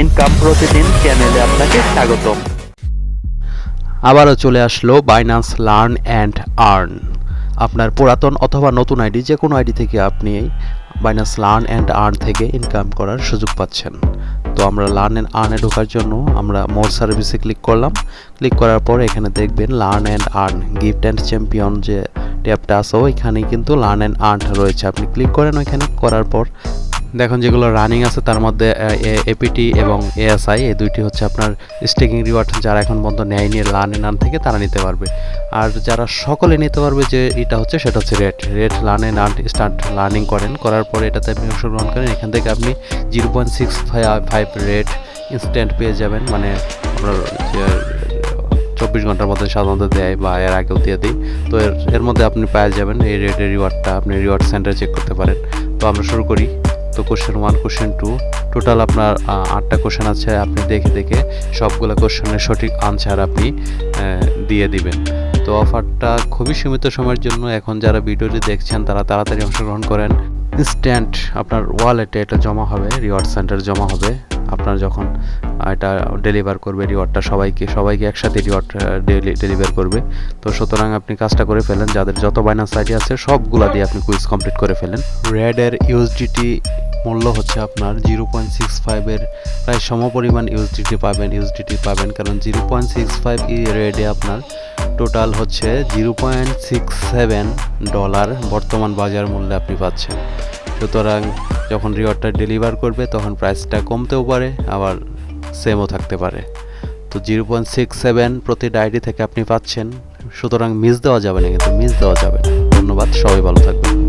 Income প্রতিদিন চ্যানেলে আপনাকে স্বাগতম আবারও চলে আসলো বাইনান্স লার্ন অ্যান্ড আর্ন আপনার পুরাতন অথবা নতুন আইডি যে কোনো আইডি থেকে আপনি বাইনান্স লার্ন অ্যান্ড আর্ন থেকে ইনকাম করার সুযোগ পাচ্ছেন। তো আমরা লার্ন অ্যান্ড আর্নে ঢোকার জন্য আমরা মোর সার্ভিসে ক্লিক করলাম। ক্লিক করার পর এখানে দেখবেন learn and earn gift and champion যে ট্যাবটা আছে ওইখানে কিন্তু লার্ন অ্যান্ড আর্ন রয়েছে। আপনি ক্লিক করেন ওইখানে, করার পর দেখুন যেগুলো রানিং আছে, তার মধ্যে এপিটি এবং এএসআই এই দুইটি হচ্ছে আপনার স্টেকিং রিওয়ার্ড যারা এখন পর্যন্ত নেয়নি লার্ন নান থেকে তারা নিতে পারবে। আর যারা সকলে নিতে পারবে যে এটা হচ্ছে, সেটা হচ্ছে রেড রেড লার্নে নান স্টার্ট লার্নিং করেন। করার পরে এটাতে আপনি অংশগ্রহণ করেন। এখান থেকে আপনি zero point six five rate instant পেয়ে যাবেন। মানে আপনার চব্বিশ ঘণ্টার মধ্যে সাধারণত দেয় বা এর আগেও দিয়ে দিই। তো এর এর মধ্যে আপনি পেয়ে যাবেন। এই রেটের রিওয়ার্ডটা আপনি রিওয়ার্ড সেন্টার চেক করতে পারেন। তো আমরা শুরু করি। তো question one question two total আপনার আটটা কোশ্চেন আছে, আপনি দেখে দেখে সবগুলো কোশ্চেনের সঠিক আনসার আপনি দিয়ে দিবেন। তো অফারটা খুবই সীমিত সময়ের জন্য এখন যারা ভিডিওটি দেখছেন, তারা তাড়াতাড়ি অংশগ্রহণ করেন। ইনস্ট্যান্ট আপনার ওয়ালেটে এটা জমা হবে রিওয়ার্ড সেন্টার জমা হবে। আপনার যখন এটা ডেলিভার করবে রিওয়ার্ডটা সবাইকে সবাইকে একসাথে রিওয়ার্ড ডেলিভার করবে। তো সুতরাং আপনি কাজটা করে ফেলেন, যাদের যত বাইনান্স আইডি আছে, সবগুলা দিয়ে আপনি কুইজ কমপ্লিট করে ফেলেন। রেডের ইউএসডিটি মূল্য হচ্ছে আপনার জিরো পয়েন্ট সিক্স ফাইভের প্রায় সমপরিমাণ ইউএসডিটি পাবেন ইউএসডিটি পাবেন। কারণ জিরো পয়েন্ট সিক্স ফাইভ রেডে আপনার টোটাল হচ্ছে zero point six seven dollar বর্তমান বাজার মূল্যে আপনি পাচ্ছেন। সুতরাং যখন রিওয়ার্ডটা ডেলিভার করবে, তখন প্রাইসটা কমতেও পারে, আবার সেমও থাকতে পারে। তো জিরো পয়েন্ট সিক্স সেভেন প্রতিটা আইডি থেকে আপনি পাচ্ছেন, সুতরাং মিস দেওয়া যাবে না, কিন্তু মিস দেওয়া যাবে না। ধন্যবাদ, সবাই ভালো থাকবেন।